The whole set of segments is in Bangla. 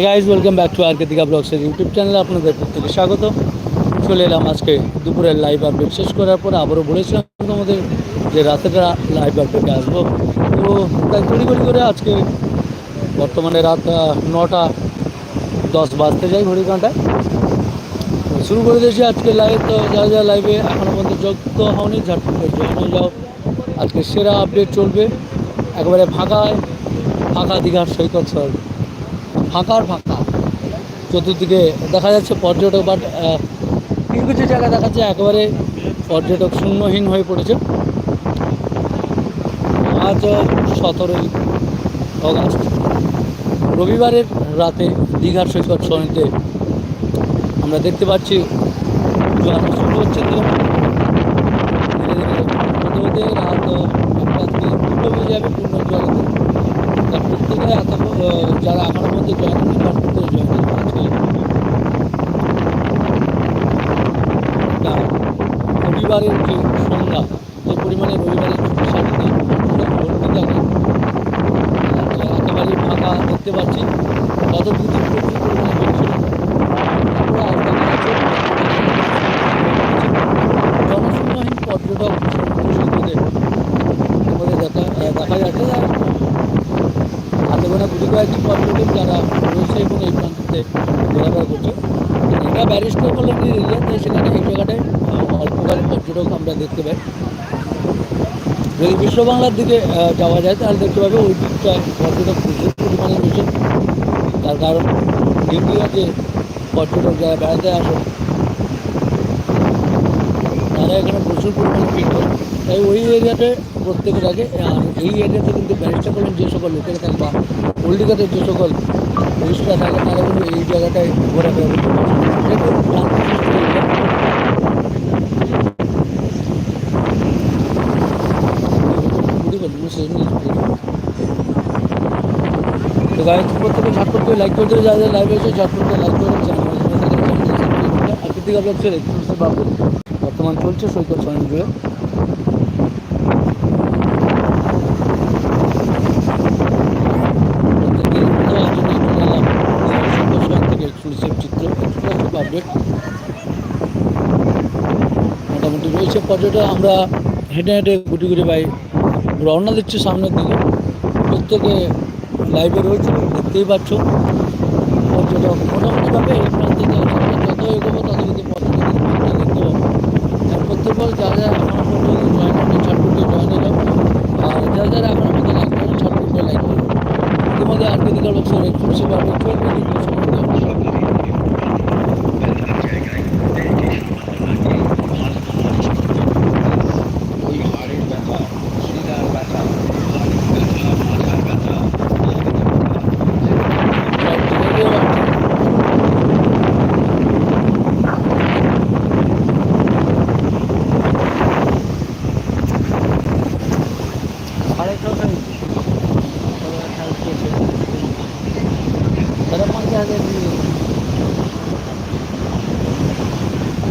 Guys welcome back to R Ketika ব্লগসের YouTube চ্যানেলে আপনাদের প্রত্যেকে স্বাগত। চলে এলাম আজকে দুপুরের লাইভ আপডেট শেষ করার পর আবারও বলেছিলাম তোমাদের যে রাতের লাইভ আপডেটে আসব। তো তাই তৈরি করি করে আজকে বর্তমানে রাত নটা দশ বাজতে যাই ঘড়ি তো শুরু করে দিয়েছি আজকে লাইভ তো যা যা লাইভে এখনও পর্যন্ত যুক্ত হওনি, ঝটপটে হয়ে যাও। আজকে সেরা আপডেট চলবে। একেবারে ফাঁকায় ফাঁকা দীঘার সৈকত শহর ফাঁকার ফাঁকা। চতুর্দিকে দেখা যাচ্ছে পর্যটক বাট কিছু কিছু জায়গা দেখা যাচ্ছে একেবারে পর্যটক শূন্যহীন হয়ে পড়েছে। আজ সতেরোই অগাস্ট রবিবারের রাতে দীঘার সৈকত সমিতিতে আমরা দেখতে পাচ্ছি শুরু হচ্ছে ধীরে ধীরে। রাত একটা দুটো বেজে যাবে, পূর্ণ তার প্রত্যেকে যারা এখনও মধ্যে জয়েন হয়নি তার প্রত্যেকে জয়েন আজকে একটা রবিবারের যে সন্ধ্যা যে পরিমাণে রবিবারের ছুটি সাথে ভর্তি থাকে আজকে একেবারেই ফাঁকা দেখতে পাচ্ছি। গত দুদিন প্রচুর পরিমাণে ভিড় ছিল তারপরে আজ দেখা যাচ্ছে জনশূন্যহীন পর্যটক সমুদ্র সৈকতে দেখা দেখা যাচ্ছে। হাতে গোনা কয়েকটি পর্যটক যারা রয়েছে এবং এই প্রান্ততে ঘোরাফেরা করছে। এটা ব্যারিস্টার কলোনি এরিয়া তাই সেখানে এই জায়গাটায় অল্পকালীন পর্যটক আমরা দেখতে পাই। যদি বিশ্ব বাংলার দিকে যাওয়া যায়, তাহলে দেখতে পাবে ওই দিকটায় পর্যটক প্রচুর পরিমাণে রয়েছে। তার কারণ ইন্ডিয়া যে পর্যটক যারা বেড়াতে আসে তারা এখানে প্রচুর পরিমাণে ভিড় করে তাই ওই এরিয়াতে প্রত্যেকের আগে আর এই এরিয়াতে কিন্তু ব্যারিস্টার কলেন যে সকল লোকেরা থাকে বা পল্লিকাতে যে সকল টুরিস্টরা থাকে তারা কিন্তু এই জায়গাটায় ঘোরাফেরা। তো গাইজ প্রত্যেকে ঝটপট করে লাইক করতে যা যা লাইভ হয়েছে ঝটপট করে লাইক করে আকৃতিক আপনার ছেলে বাবু বর্তমান চলছে সৈকত স্বয়ং জুড়ে মোটামুটি রয়েছে পর্যটক, আমরা হেঁটে হেঁটে গুটি গুটি বাই রওনা দিচ্ছি সামনের দিকে। প্রত্যেকে লাইভে রয়েছে, দেখতেই পাচ্ছ। পর্যটক মোটামুটিভাবে এই প্রান্ত থেকে আমরা যত এগোবো তত কিন্তু পর্যটকের ভিড়টা দেখতে পাবো বল যা যা এখনও জয়েন হয়নি ছটফুটে জয়েন হয়ে যাও আর যা যারা এখনও পর্যন্ত লাইক করেন ছটফুটে লাইক করবেন ইতিমধ্যে আর কেদিকাল বক্সের এক্সক্লুসিভ আপডেট চলবে দ্বিতীয় সম্বন্ধে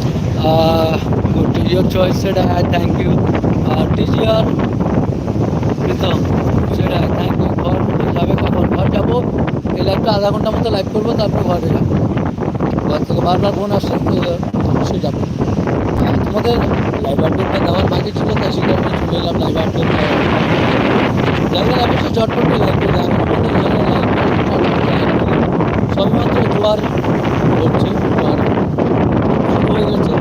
Uh, good to your choice said I thank you. Uh, TGR Pritam সেটা থ্যাংক ইউ ঘর যাবে কখন ঘর যাব এই লাইভটা আধা ঘণ্টার মতো লাইভ করব তারপরে ঘরে যাব ঘর থেকে বারবার ফোন আসছে তো অবশ্যই যাব তোমাদের লাইভ আপডেটটা দেওয়ার বাকি ছিল তাই সেই কারণে চলে এলাম লাইভ আপডেট লাইভ করে ঝটপট করে লাইভ করে সবেমাত্র জোয়ার হচ্ছে জোয়ার শুরু হয়ে গেছে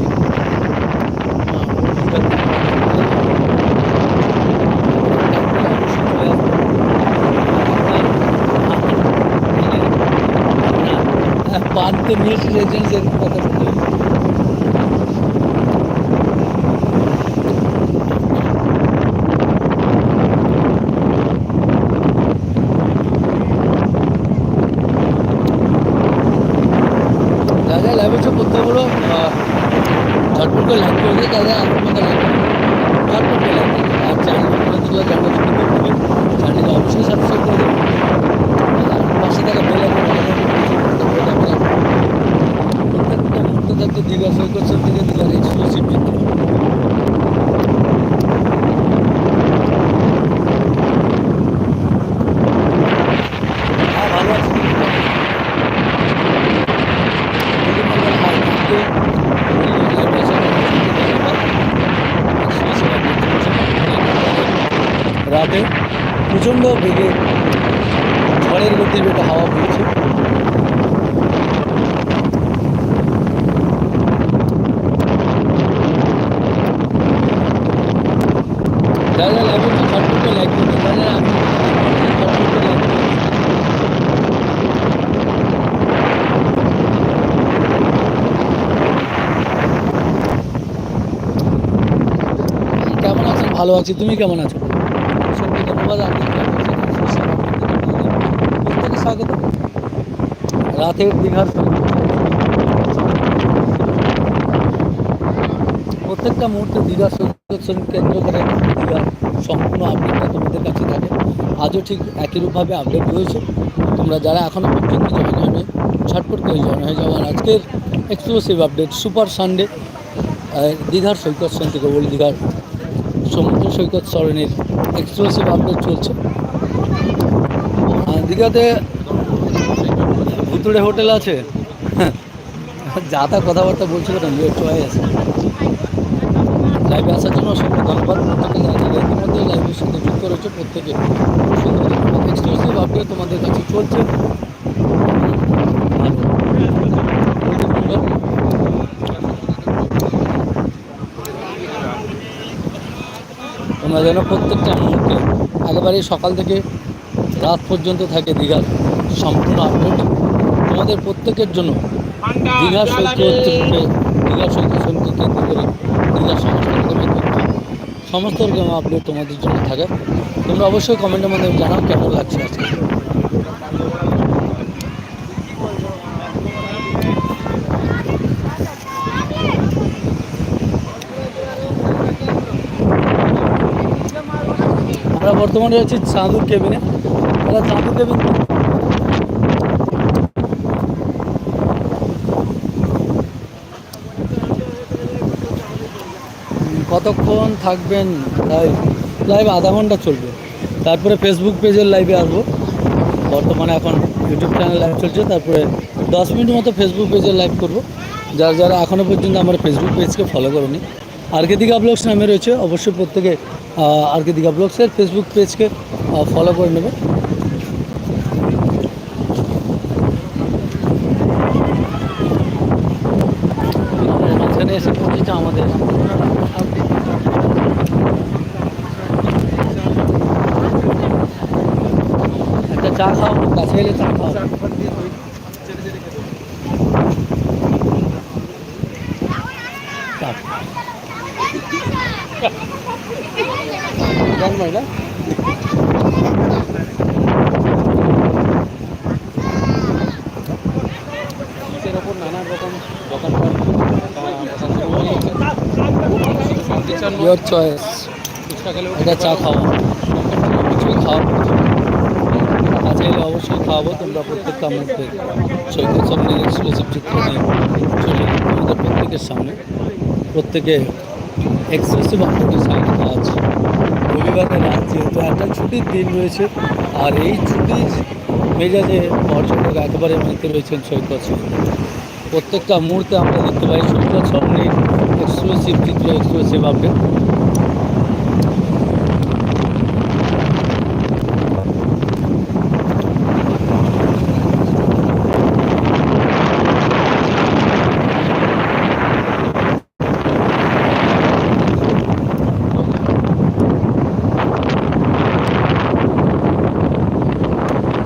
বাঁধতে নিয়ে এসে রেজেন্স এর কথা বলি যা যা লাইভ হচ্ছে কথা বলো ঝটপট করে লাইক দাদা আমার মতো লাইক ঝটপট করে লাইক করে দিও। আর চ্যানেল করে দিলে চ্যানেলটা যদি করে দেবে চ্যানেলটা অবশ্যই সাবস্ক্রাইব করে দেবে আর পাশে থাকা বেল আইকন প্রত্যেকটা মুহূর্তে থাকছে দীঘা সৈকত থেকে দীঘার এক্সক্লুসিভ চিত্র হ্যাঁ ভালো আছি রাতে প্রচণ্ড বেগে ঝড়ের গতির বেগে হাওয়া বইছে। ঝটপট করে কেমন ভালো আছি, তুমি কেমন আছো? প্রত্যেকে স্বাগত। রাতের দীঘার প্রত্যেকটা মুহূর্তে দীঘা সৈকত কেন্দ্র করে দীঘা সম্পূর্ণ আপডেটটা তোমাদের কাছে থাকে। আজও ঠিক একই রূপভাবে আপডেট রয়েছে। তোমরা যারা এখনও পর্যন্ত জয়েন হয়নি ছটপট করে জয়েন হয়ে যাও আর আজকের এক্সক্লুসিভ আপডেট সুপার সানডে দীঘার সৈকত থেকে ওল্ড দীঘার সমুদ্র সৈকত সরণের এক্সক্লুসিভ আপডেট চলছে। দীঘাতে ভুতুড়ে হোটেল আছে। যা তা কথাবার্তা বলছিল না বিয়ে চয়েস লাইভে আসার জন্য অসংখ্য ধন্যবাদ। প্রত্যেকে যারা ইতিমধ্যে লাইভের সাথে যুক্ত রয়েছে প্রত্যেকে। খুব সুন্দর এক্সক্লুসিভ আপডেট তোমাদের কাছে চলছে। তোমরা যেন প্রত্যেকটা মুহূর্তে একেবারে সকাল থেকে রাত পর্যন্ত থাকে দীঘার সম্পূর্ণ আপডেট তোমাদের প্রত্যেকের জন্য দীঘার সৈকত দীঘার সৈকত সৈকত কেন্দ্র করে দীঘার সমস্ত রকমের তথ্য সমস্ত রকম আপডেট তোমাদের জন্য থাকে। তোমরা অবশ্যই কমেন্টের মধ্যে জানাও কেমন লাগছে আজকে আমরা বর্তমানে আছি চাঁদুর কেবিনে তারা চাঁদুর কেবিন কতক্ষণ থাকবেন লাইভ লাইভ আধা ঘণ্টা চলবে। তারপরে ফেসবুক পেজের লাইভে আসব। বর্তমানে এখন ইউটিউব চ্যানেল লাইভ চলছে। তারপরে দশ মিনিট মতো ফেসবুক পেজের লাইভ করব। যারা যারা এখনও পর্যন্ত আমার ফেসবুক পেজকে ফলো করনি আরকে দিঘা ব্লগস নামে রয়েছে, অবশ্যই প্রত্যেকে আরকে দিঘা ব্লগসের ফেসবুক পেজকে ফলো করে নেবে। মাঝখানে এসে পৌঁছেছে আমাদের। একটা চা খাও কাছে এলে চা খাও চা জান ভাই না এর ওপর নানান রকম দোকানপাট ইয়োর চয়েস এটা চা খাওয়া কিছুই খাওয়া কাছে এলে অবশ্যই খাওয়াবো, তোমরা প্রত্যেকটা মুহূর্তে সৈকত সামনে এক্সক্লুসিভ চিত্র নিয়ে চলে তোমাদের প্রত্যেকের সামনে। প্রত্যেকে এক্সক্লুসিভ আপডেটের স্বাগত আছে রবিবারের রাত, যেহেতু একটা ছুটির দিন রয়েছে, আর এই ছুটির মেজাজে পর্যটক একেবারে মেতে রয়েছেন সৈকত সঙ্গে প্রত্যেকটা মুহূর্তে আমরা দেখতে পাই সৈকত সঙ্গে এক্সক্লুসিভ চিত্র এক্সক্লুসিভ আপডেট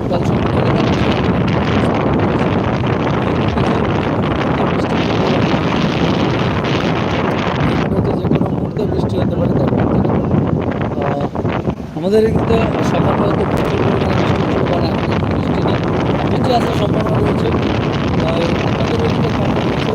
কাল সন্ধ্যাবেলা এগুলোতে যে কোনো মুহূর্তে বৃষ্টি হতে পারে তার মধ্যে আহ, আমাদের এদিকে সকালবেলা তো প্রচুর পরিমাণে বৃষ্টি হচ্ছে, কারণ এখন বৃষ্টি নেই বৃষ্টি আসার সম্ভাবনা রয়েছে তাই আমাদের ওদিকে কম রয়েছে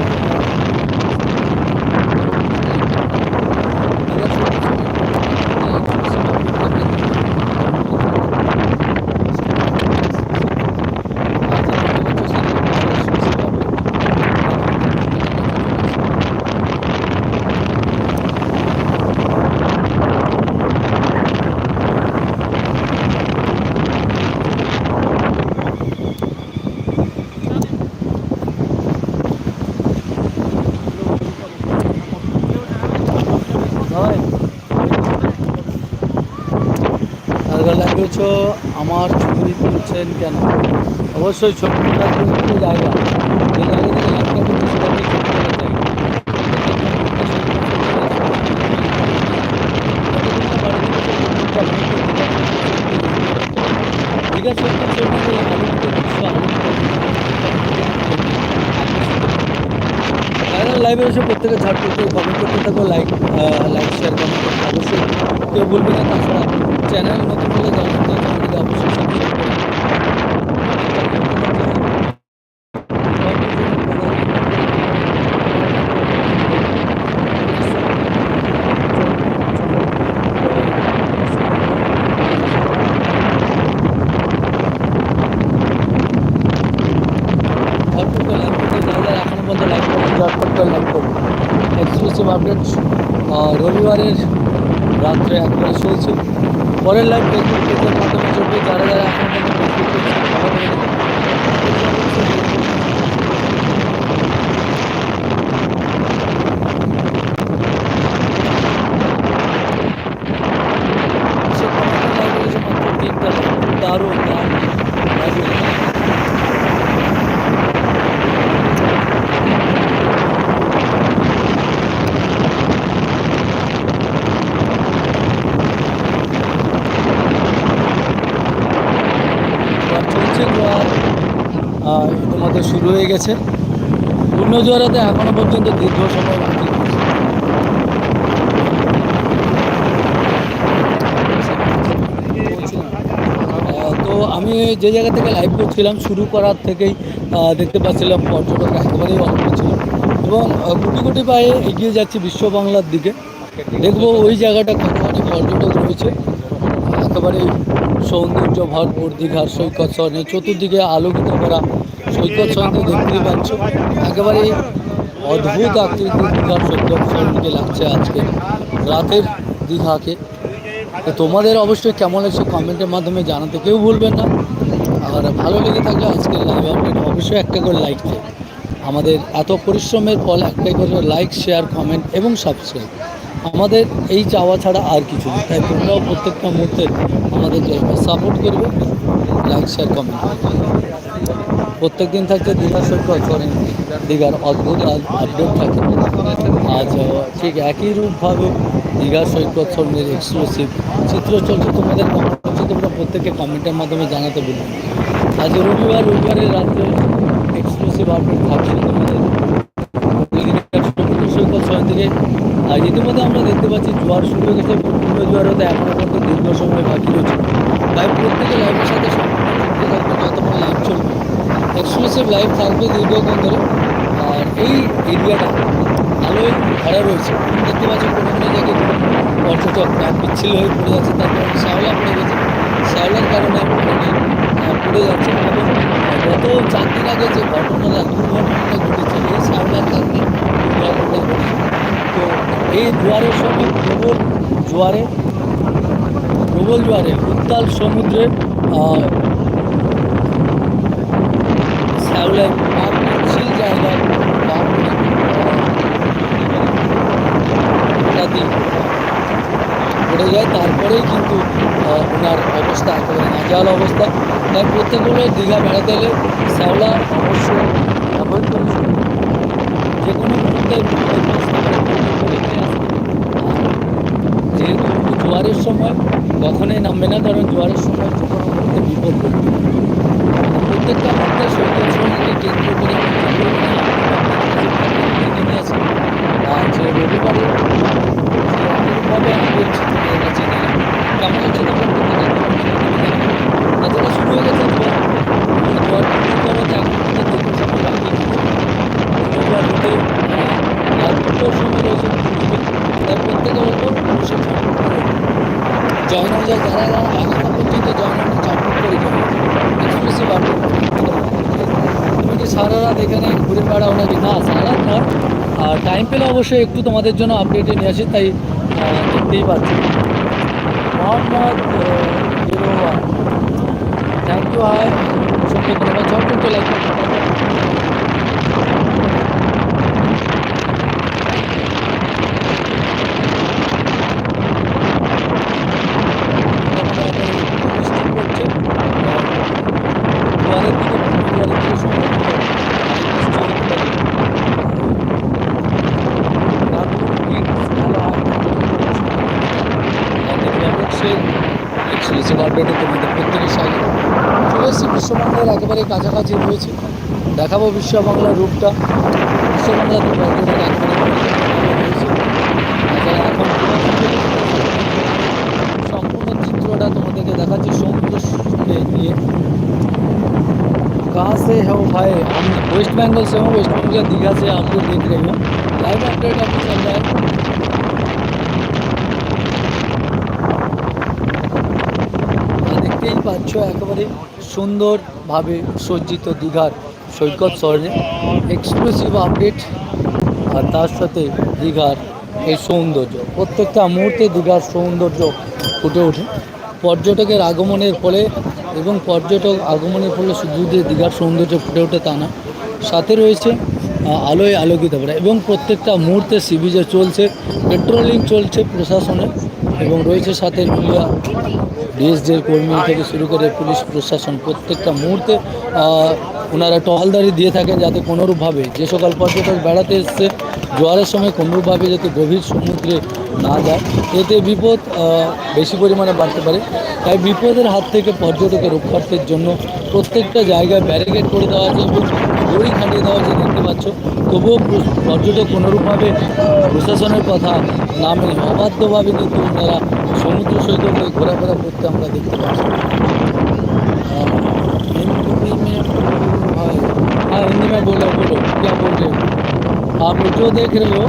বলেছ, আমার ছবি তুলছেন কেন? অবশ্যই ছবি তোলার একটি জায়গা। যে জায়গা থেকে লাইভটা সেটাকে ছবি তোলা চাই ঠিক আছে লাইভে এসে প্রত্যেকে ঝাড় করতে কমেন্ট করতে থাকো লাইক লাইক শেয়ার কমেন্ট করতে অবশ্যই। কেউ বলবে না, তাছাড়া চ্যানেল নতুন হলে জানেন তো চ্যানেলটিকে অবশ্যই সাবস্ক্রাইব করে ঝটপট করে লাইক করতে যারা যারা এখনও পর্যন্ত লাইক করুন ঝটপট করে লাইক করুন এক্সক্লুসিভ আপডেট রবিবারের রাত্রে একবারে চলছে। পরের লাইভ ফেসবুক পেজের মাধ্যমে চলবে যারা যারা এখনও পর্যন্ত ফেসবুক পেজ ফলো করেনি সে কমেন্টের লাইভে এসে মাত্র তিনটা লাইক দারুণ দারুণ দারুণ জোয়ার চলছে জোয়ার আহ, ইতিমধ্যে শুরু হয়ে গেছে। পূর্ণ জোয়ারাতে এখনও পর্যন্ত দীর্ঘ সময় তো আমি যে জায়গা থেকে লাইভ করছিলাম, শুরু করার থেকেই দেখতে পাচ্ছিলাম পর্যটক একেবারেই অল্প ছিল এবং কোটি কোটি পায়ে এগিয়ে যাচ্ছি বিশ্ব বাংলার দিকে। দেখব ওই জায়গাটা কতখানি পর্যটক রয়েছে। একেবারে সৌন্দর্য ভরপুর দীঘার সৈকত সহনে চতুর্দিকে আলোকিত করা সৈকত দেখতেই পাচ্ছ। একেবারে অদ্ভুত আকৃতির দীঘার সৈকত সহনকে লাগছে আজকে রাতের দীঘাকে। তো তোমাদের অবশ্যই কেমন লাগছে কমেন্টের মাধ্যমে জানাতে কেউ ভুলবেন না। আর ভালো লেগে থাকলে আজকের লাইভ আপডেট অবশ্যই একটা করে লাইক চাই আমাদের এত পরিশ্রমের ফল একটাই করে লাইক শেয়ার কমেন্ট এবং সাবস্ক্রাইব আমাদের এই চাওয়া ছাড়া আর কিছু নেই। তাই তোমরাও প্রত্যেকটা মুহূর্তে আমাদেরকে সাপোর্ট করবে লাইক শেয়ার কমেন্ট প্রত্যেক দিন থাকছে দীঘা সৈকত করেন দীঘার অদ্ভুত আপডেট থাকে। আজ ঠিক একই রূপভাবে দীঘার সৈকত সন্ধ্যের এক্সক্লুসিভ চিত্র চলছে। তোমাদের কেমন তোমরা প্রত্যেকে কমেন্টের মাধ্যমে জানাতে বলুন আজ রবিবার, রবিবারের রাত্রে এক্সক্লুসিভ আপডেট থাকছে তোমাদের। সৈকত থেকে আর ইতিমধ্যে আমরা দেখতে পাচ্ছি জোয়ার শুরু হয়ে গেছে। পূর্ণ জোয়ার হতে এখনও পর্যন্ত দীর্ঘ সময় বাকি রয়েছে। তাই প্রত্যেকে লাইভের সাথে সম্পূর্ণ যুক্ত থাকবে যতক্ষণ লাইভ চলবে এক্সক্লুসিভ লাইভ থাকবে দীর্ঘক্ষণ ধরে। আর এই এরিয়াটা আলোয় ভরা রয়েছে। দেখতে পাচ্ছি কোনো কোনো জায়গায় পর্যটক প্রায় পিচ্ছিল হয়ে পড়ে যাচ্ছে তার কারণে শ্যাওলা পড়ে গেছে। শ্যাওলার কারণে পড়ে যাচ্ছে। এবং গত চার দিন আগে যে ঘটনাটা, দুর্ঘটনাটা ঘটেছে, এই শ্যাওলার কারণে দুর্ঘটনাটা ঘটেছে। তো এই জোয়ারের সময় প্রবল জোয়ারে প্রবল জোয়ারে উত্তাল সমুদ্রে আহ, শ্যাওলায় পা জায়গায় পড়ে যায় তারপরেই কিন্তু ওনার অবস্থা একেবারে নাজাল অবস্থা। তাই প্রত্যেকগুলো দীঘা বেড়াতে এলে শ্যাওলা অবশ্যই অ্যাভয়েড করে যে কোনো মুহূর্তে যেহেতু জোয়ারের সময়, কখনোই নামবে না, কারণ জোয়ারের সময় যে কোনো মুহূর্তে বিপদ প্রত্যেকটা কেন্দ্র করে হয়ে গেছে জোয়ার এই জোয়ার শুরু এখন থেকে সময় বাকি জোয়ার হতে আর দুটোর সময় রয়েছে পুরীতে তাই প্রত্যেকে বলব করে জয়নগর যারা এখনও পর্যন্ত জয়নগর ঝটপট করে তুমি কি সারা রাত এখানে ঘুরে বেড়াও নাকি? না, সারা নয় আর টাইম পেলে অবশ্যই একটু তোমাদের জন্য আপডেটে নিয়ে আসি, তাই দেখতেই পাচ্ছি। মোহাম্মদ থ্যাংক ইউ হাই অসংখ্য ধন্যবাদ ঝটপট লাইক বৃষ্টি জোয়ারের দিকে জোয়ারের দিকে সম্ভবত বৃষ্টি হতে পারে। এক্সক্লুসিভ আপডেটে তোমাদের প্রত্যেকের স্বাগত চলে এসেছি বিশ্ববাংলার একেবারে কাছাকাছি রয়েছে দেখাবো বিশ্ববাংলার রূপটা বিশ্ববাংলাতে পর্যটক একেবারে রয়েছে তাছাড়া এখন সম্পূর্ণ চিত্রটা তোমাদেরকে দেখাচ্ছি সমুদ্রকে নিয়ে कहाँ से हो भाई हम वेस्ट बंगाल से हूँ वेस्ट बंगाल दीघा से आप लोग देख रहे हो लाइव अपडेट अभी चल रहा है আর দেখতেই পাচ্ছ একেবারে সুন্দরভাবে সজ্জিত দীঘার সৈকত শহরে এক্সক্লুসিভ আপডেট আর তার সাথে দীঘার এই সৌন্দর্য। প্রত্যেকটা মুহূর্তে দীঘার সৌন্দর্য ফুটে ওঠে। পর্যটকের আগমনের ফলে এবং পর্যটক আগমনের ফলে শুধু যে দীঘার সৌন্দর্য ফুটে ওঠে তা না, সাথে রয়েছে আলোয় আলোকিত করা এবং প্রত্যেকটা মুহূর্তে সি বিচে চলছে পেট্রোলিং চলছে প্রশাসনের এবং রয়েছে সাথে মিডিয়া ডিএসডির কর্মী থেকে শুরু করে পুলিশ প্রশাসন। প্রত্যেকটা মুহূর্তে ওনারা টহলদারি দিয়ে থাকেন যাতে কোনোরূপভাবে, যে সকল পর্যটক বেড়াতে এসছে, জোয়ারের সময় কোনোরূপভাবে যাতে গভীর সমুদ্রে না যায়, এতে বিপদ বেশি পরিমাণে বাড়তে পারে। তাই বিপদের হাত থেকে পর্যটকের রক্ষার্থের জন্য প্রত্যেকটা জায়গায় ব্যারিকেড করে দেওয়া আছে এবং দড়ি খাটিয়ে দেওয়া আছে, দেখতে পাচ্ছ। তবুও পর্যটক কোনোরূপভাবে প্রশাসনের কথা না মেনে অবাধ্যভাবে কিন্তু ওনারা সমুদ্র সৈকতে ঘোরাফেরা করতে আমরা দেখতে পাচ্ছি। हाँ, हिंदी में बोलो बोलो। क्या बोल रहे हो? आप जो देख रहे हो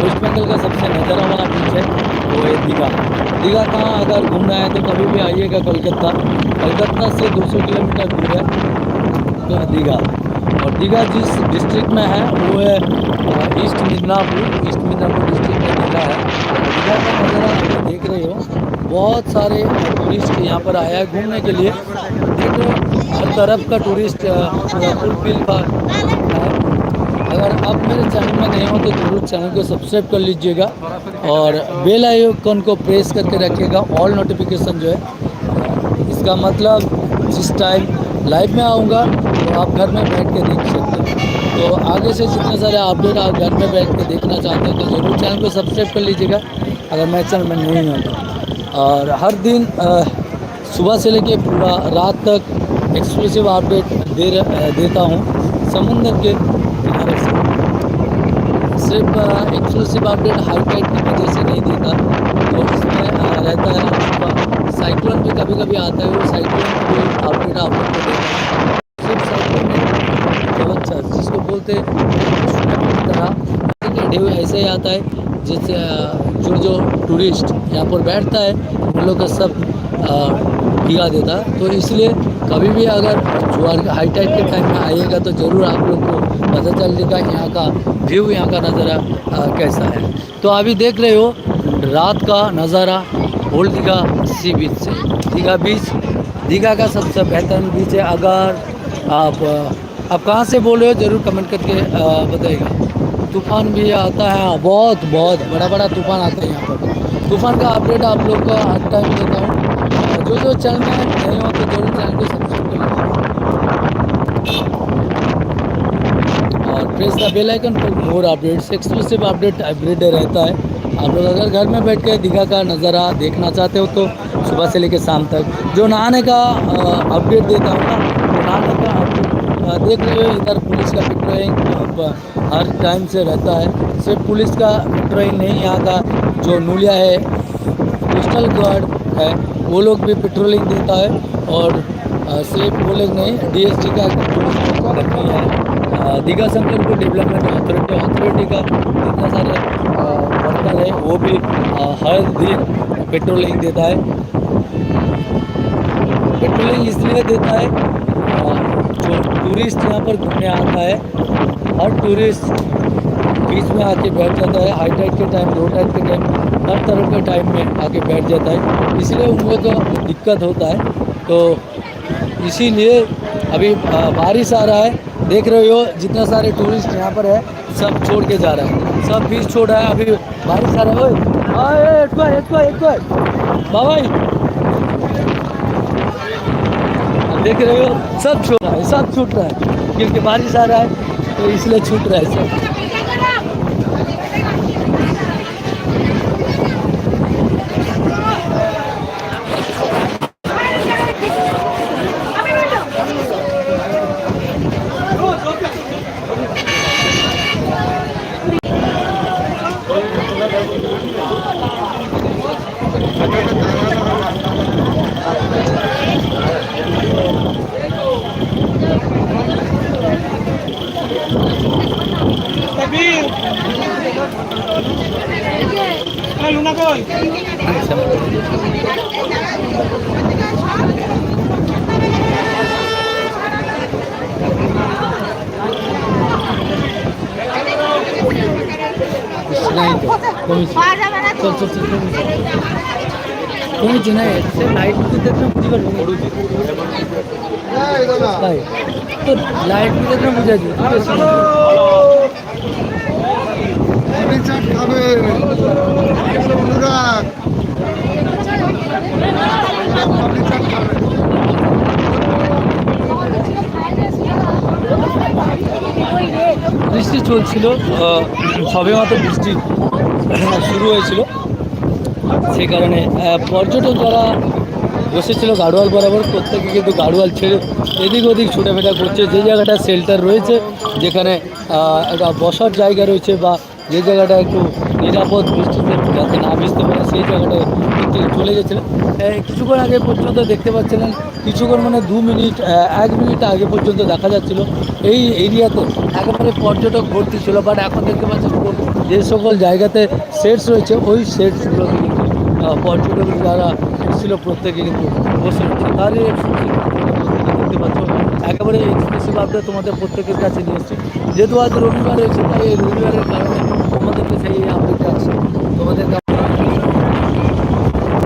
वेस्ट बंगाल का सबसे नज़ारा वाला बीच है वो है दीघा। दीघा कहाँ अगर घूमना है तो कभी भी आइएगा कलकत्ता। कलकत्ता से 200 किलोमीटर दूर है तो दीघा। और दीघा जिस डिस्ट्रिक्ट में है वो है East Midnapore East Midnapore district में दीघा है। दीघा का नज़ारा आप देख रहे हो बहुत सारे टूरिस्ट यहाँ पर आया है घूमने के लिए। देखो तरफ़ का टूरिस्ट फुलफिल अगर आप मेरे चैनल में नए हो तो ज़रूर चैनल को सब्सक्राइब कर लीजिएगा और बेल आइकन को प्रेस करके रखिएगा ऑल नोटिफिकेशन जो है। इसका मतलब जिस टाइम लाइव में आऊँगा तो आप घर में बैठ के देख सकते हैं। तो आगे से जितने सारे अपडेट आप घर में बैठ के देखना चाहते हैं तो ज़रूर चैनल को सब्सक्राइब कर लीजिएगा, अगर मैं चैनल में नहीं हूँ तो। और हर दिन सुबह से लेके पूरा रात तक एक्सक्लूसिव अपडेट दे देता हूँ। समुंदर के किनारे से। सिर्फ़ एक्सक्लूसिव अपडेट हाई टाइड की वजह से नहीं देता। तो इसमें अ, रहता है साइक्लोन भी कभी कभी आता है वो साइक्लोन की भी अपडेट आप लोग को देता है। सिर्फ़ साइक्लोन ज़बरदस्त जिसको बोलते हैं ऐसे ही आता है जिससे जो जो टूरिस्ट यहाँ पर बैठता है उन लोग का सब भिगा देता है। तो इसलिए कभी भी अगर ज्वार हाई टाइड के टाइम में आइएगा तो ज़रूर आप लोग को पता चल चलेगा यहाँ का व्यू यहाँ का नज़ारा कैसा है। तो अभी देख रहे हो, रात का नज़ारा ओल्ड दीघा सी बीच से। दीघा बीच, दीघा का सबसे बेहतरीन बीच है। अगर आप आप कहाँ से बोल रहे हो, ज़रूर कमेंट करके बताइएगा। तूफ़ान भी आता है, बहुत बहुत बड़ा बड़ा तूफ़ान आता है यहाँ पर। तूफ़ान का अपडेट आप लोग को हर टाइम देता हूँ। जो जो चैनल में नए हो तो ज़रूर चैनल को सब्सक्राइब कर और press the bell icon for more updates exclusive update everyday रहता है। आप लोग अगर घर में बैठ के दीघा का नज़ारा देखना चाहते हो तो सुबह से लेकर शाम तक। जो नहाने का अपडेट देता हूँ ना वो नहाने का update, अ, देख रहे हो इधर पुलिस का पेट्रोलिंग हर टाइम से रहता है। सिर्फ़ पुलिस का पेट्रोलिंग नहीं यहाँ का जो नूलिया है कोस्टल गार्ड वो लोग भी पेट्रोलिंग देता है और सिर्फ़ वो लोग नहीं डीएसटी का पुलिस कर्मी है अ, Digha Shankarpur development authority authority का जितने सारे वर्कर है वो भी हर दिन पेट्रोलिंग देता है। पेट्रोलिंग इसलिए देता है जो टूरिस्ट यहाँ पर घूमने आता है हर टूरिस्ट बीच में आके बैठ जाता है हाई टाइड के टाइम लो टाइट के टाइम हर तरह के टाइम में आके बैठ जाता है। इसलिए उन लोगों को दिक्कत होता है। तो इसीलिए अभी बारिश आ रहा है। देख रहे हो, जितना सारे टूरिस्ट यहाँ पर है, सब छोड़ के जा रहा है। सब बीच छोड़ रहा है। अभी बारिश आ रहा है। बाबा देख रहे हो, सब छूट रहा है, सब छूट रहा है। क्योंकि बारिश आ रहा है तो इसलिए छूट रहा है सब। চল চল চল কমেছে না সে লাইট দেখলাম বুঝতে পারব তাই তো লাইট দেখলাম বুঝা যায় চাট খাবে বৃষ্টি চলছিল সবে মাত্র বৃষ্টি শুরু হয়েছিল। সেই কারণে পর্যটক যারা বসেছিল গাড়োয়াল বরাবর, প্রত্যেকে কিন্তু গাড়োয়াল ছেড়ে এদিক ওদিক ছোটাফেটা করছে। যে জায়গাটা শেল্টার রয়েছে, যেখানে বসার জায়গা রয়েছে বা যে জায়গাটা একটু নিরাপদ বৃষ্টিতে যাতে না ভিজতে পারে, সেই জায়গাটায় চলে গেছিলেন। কিছুক্ষণ আগে পর্যন্ত দেখতে পাচ্ছিলেন, কিছুক্ষণ মানে দু মিনিট এক মিনিট আগে পর্যন্ত দেখা যাচ্ছিল। এই এরিয়াতে একেবারে পর্যটক ভর্তি ছিল বাট এখন দেখতে পাচ্ছেন যে সকল জায়গাতে সেটস রয়েছে, ওই সেটসগুলোতে কিন্তু পর্যটক যারা ছিল প্রত্যেকে কিন্তু বসে রয়েছে তার এই দেখতে পাচ্ছ একেবারে এক্সক্লুসিভ আপডেট তোমাদের প্রত্যেকের কাছে নিয়ে এসেছি। যেহেতু আজ রবিবার রয়েছে, তাই এই রবিবারের কারণে তোমাদেরকে সেই আপডেটটা আছে তোমাদের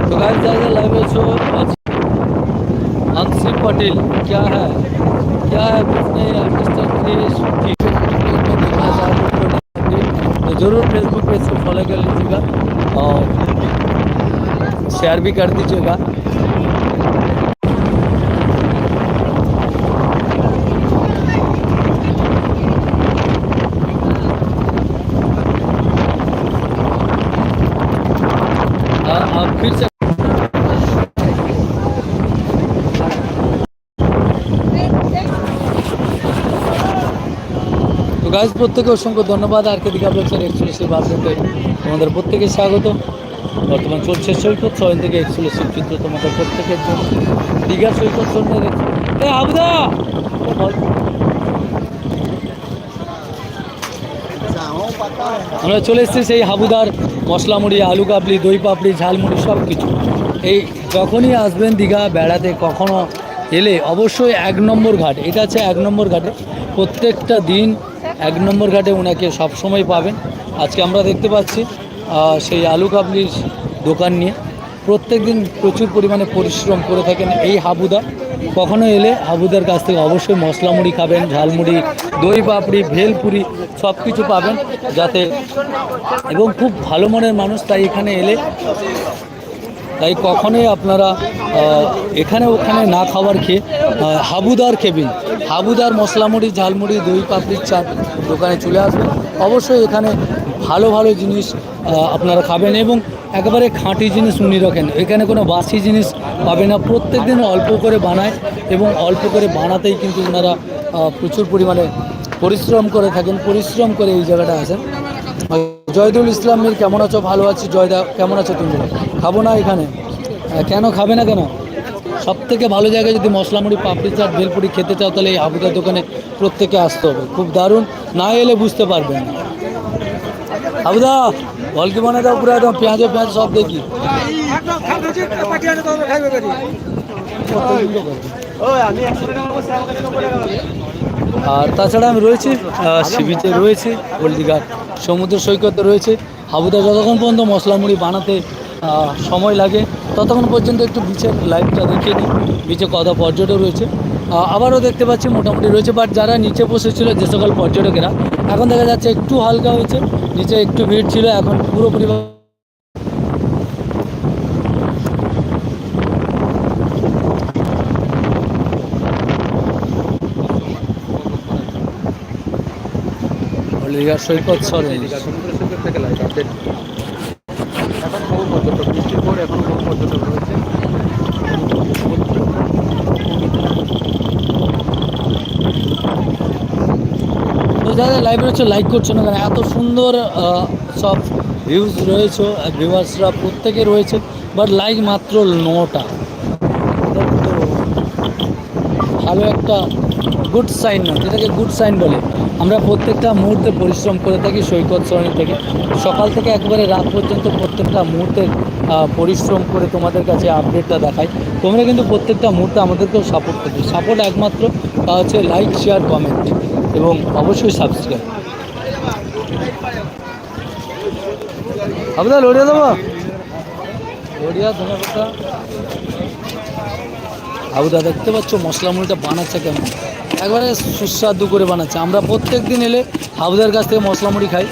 तो गाइस जाएगा लाइव शो अंशी पटेल क्या है क्या है उसने मिस्टर क्रिश की देखना चाहते तो ज़रूर फेसबुक पेज को फॉलो कर लीजिएगा और शेयर भी कर दीजिएगा গাইজ প্রত্যেকে অসংখ্য ধন্যবাদ। আর কে দিঘা ব্লগসের এক্সক্লুসিভ আপডেটে তোমাদের প্রত্যেকে স্বাগত। বর্তমান চলছে সৈকত ছয় থেকে এক্সক্লুসিভ চিত্র তোমাদের প্রত্যেকের জন্য। দীঘা সৈকত সন্ধ্যে এ আবুদা আমরা চলে এসেছি সেই হাবুদার মশলা মুড়ি আলু কাবলি, দই পাপড়ি, ঝালমুড়ি সব কিছু এই যখনই আসবেন দীঘা, বেড়াতে কখনো এলে অবশ্যই এক নম্বর ঘাট, এটা হচ্ছে এক নম্বর ঘাটে প্রত্যেকটা দিন এক নম্বর ঘাটে ওনাকে সবসময় পাবেন। আজকে আমরা দেখতে পাচ্ছি সেই আলু কাবলির দোকান নিয়ে। প্রত্যেক দিন প্রচুর পরিমাণে পরিশ্রম করে থাকেন এই হাবুদা। কখনো এলে হাবুদার কাছ থেকে অবশ্যই মশলা মুড়ি খাবেন, ঝালমুড়ি, দই পাপড়ি, ভেলপুরি সব কিছু পাবেন যাতে এবং খুব ভালো মনের মানুষ তাই এখানে এলে তাই কখনোই আপনারা এখানে ওখানে না খাবার খেয়ে হাবুদার খেবেন। হাবুদার মশলা মুড়ি ঝালমুড়ি, দই, পাপড়ির চাট দোকানে চলে আসবেন। অবশ্যই এখানে ভালো ভালো জিনিস আপনারা খাবেন এবং একেবারে খাঁটি জিনিস উনি রাখেন। এখানে কোনো বাসি জিনিস পাবে না। প্রত্যেক দিন অল্প করে বানায় এবং অল্প করে বানাতেই কিন্তু ওনারা প্রচুর পরিমাণে পরিশ্রম করে থাকেন। পরিশ্রম করে এই জায়গাটা আসেন। জয়দুল ইসলাম মির, কেমন আছো? ভালো আছি। জয়দা, কেমন আছো তুমি? খাব না এখানে? কেন খাবে না কেন? সব থেকে ভালো জায়গায় যদি মশলা মুড়ি পাপড়ি চাট, ভেলপুরি খেতে চাও, তাহলে এই হাবুদার দোকানে প্রত্যেকে আসতে হবে। খুব দারুণ। না এলে বুঝতে পারবেন হাবুদা বল কি মনে দাও পুরো একদম পেঁয়াজ পেঁয়াজ সব দেখি। আর তাছাড়া আমি রয়েছি সি বিচে রয়েছি হলদিঘাট সমুদ্র সৈকতে রয়েছে। হাবুদা, যতক্ষণ পর্যন্ত মশলা মুড়ি বানাতে সময় লাগে। ততক্ষণ পর্যন্ত একটু বিচের লাইভটা দেখে নিই। বিচে কত পর্যটক রয়েছে। আবারও দেখতে পাচ্ছি মোটামুটি রয়েছে বাট যারা নিচে বসেছিল যে সকল পর্যটকেরা, এখন দেখা যাচ্ছে একটু হালকা হয়েছে। নিচে একটু ভিড় ছিল, এখন পুরোপুরি সৈকত সরে এখন রয়েছে রয়েছে লাইক করছ না এত সুন্দর সব ভিউজ রয়েছে ভিউয়ার্সরা প্রত্যেকে রয়েছে বাট লাইক মাত্র নটা। ভালো একটা গুড সাইন না, যেটাকে গুড সাইন বলে। আমরা প্রত্যেকটা মুহূর্তে পরিশ্রম করে থাকি সৈকত সরণি থেকে। সকাল থেকে একবারে রাত পর্যন্ত প্রত্যেকটা মুহূর্তে পরিশ্রম করে তোমাদের কাছে আপডেটটা দেখাই। তোমরা কিন্তু প্রত্যেকটা মুহূর্তে আমাদেরকেও সাপোর্ট করবে। সাপোর্ট একমাত্র, তা হচ্ছে লাইক শেয়ার কমেন্ট এবং অবশ্যই সাবস্ক্রাইব আপনার লড়িয়ে দেবো? লড়িয়া ধন্যবাদ আবুদা, দেখতে পাচ্ছ মশলা মুড়িটা বানাচ্ছে কেমন। একবারে সুস্বাদু করে বানাচ্ছে। আমরা প্রত্যেক দিন এলে হাবুদার কাছ থেকে মশলা মুড়ি খাই।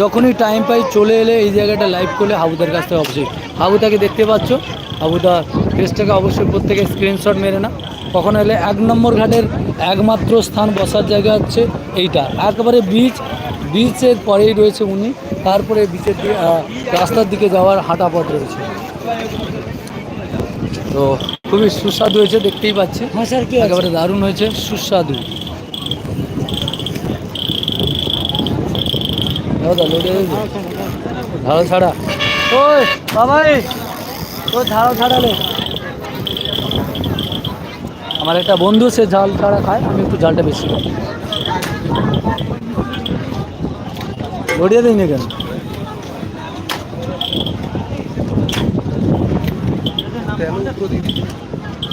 যখনই টাইম পাই চলে এলে এই জায়গাটা লাইভ করলে হাবুদার কাছ থেকে অবশ্যই। হাবুদাকে দেখতে পাচ্ছ? হাবুদা ফেসটাকে অবশ্যই প্রত্যেকে স্ক্রিনশট মেরে না কখনো এলে এক নম্বর ঘাটের একমাত্র স্থান বসার জায়গা হচ্ছে এইটা। একবারে বিচ বিচের পরেই রয়েছে উনি। তারপরে বিচের দিকে রাস্তার দিকে যাওয়ার হাঁটা পথ রয়েছে। তো খুবই সুস্বাদু হয়েছে দেখতেই পাচ্ছি। একেবারে দারুণ হয়েছে সুস্বাদু। দাদা ঝাড়ো ছাড়া। ওই, বাবাই ও ঝাড়ো ছাড়ালে আমার একটা বন্ধু, সে ঝাল ছাড়া খায়, আমি একটু ঝালটা বেশি খাই। দিই কেন?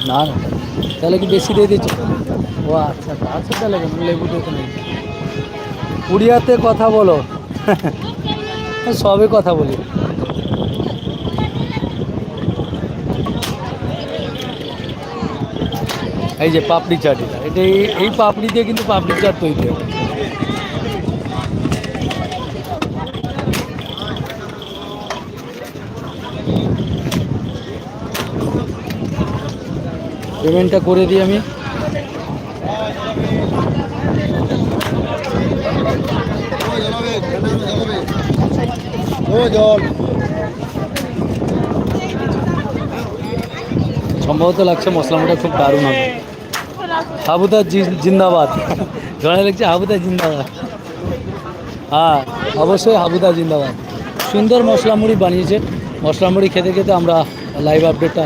না না। তাহলে কি বেশি দিয়ে দিচ্ছ? ও আচ্ছা আচ্ছা তাহলে লেবু নেই। উড়িয়াতে কথা বলো। সবে কথা বলি। এই যে পাপড়ি চাট এটা এটা এই- এই পাপড়ি দিয়ে কিন্তু পাপড়ি চাট তৈরি হয়। পেমেন্টটা করে দিই আমি। সম্ভবত লাগছে মশলামোটা খুব দারুণ হবে। হাবুদা জিন্দাবাদ। জনে লাগছে হাবুদা জিন্দাবাদ। হ্যাঁ অবশ্যই হাবুদা জিন্দাবাদ। সুন্দর মশলা মুড়ি বানিয়েছে। মশলা মুড়ি খেতে খেতে আমরা লাইভ আপডেটটা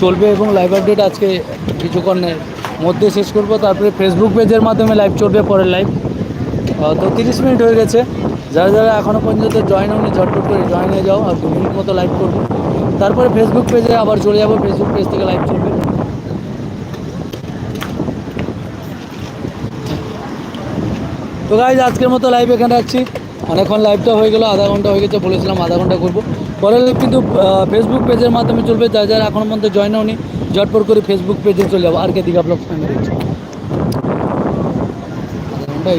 চলবে এবং লাইভ আপডেট আজকে কিছুক্ষণের মধ্যে শেষ করব। তারপরে ফেসবুক পেজের মাধ্যমে লাইভ চলবে পরের লাইভ তো তিরিশ মিনিট হয়ে গেছে। যারা যারা এখনও পর্যন্ত জয়েন হয়নি, ঝটপট করে জয়েন হয়ে যাও আর দু মিনিট মতো লাইভ করব। তারপরে ফেসবুক পেজে আবার চলে যাব ফেসবুক পেজ থেকে লাইভ চলবে। তো গাইজ আজকের মতো লাইভ এখানে রাখছি। অনেকক্ষণ লাইভটা হয়ে গেল, আধা ঘণ্টা হয়ে গেছে, বলেছিলাম আধা ঘণ্টা করব। পরে কিন্তু ফেসবুক পেজের মাধ্যমে চলবে, যারা যারা এখনও পর্যন্ত জয়েন হয়নি, ঝটপট করে ফেসবুক পেজে চলে যাব। R K Digha vlog family আধা ঘণ্টা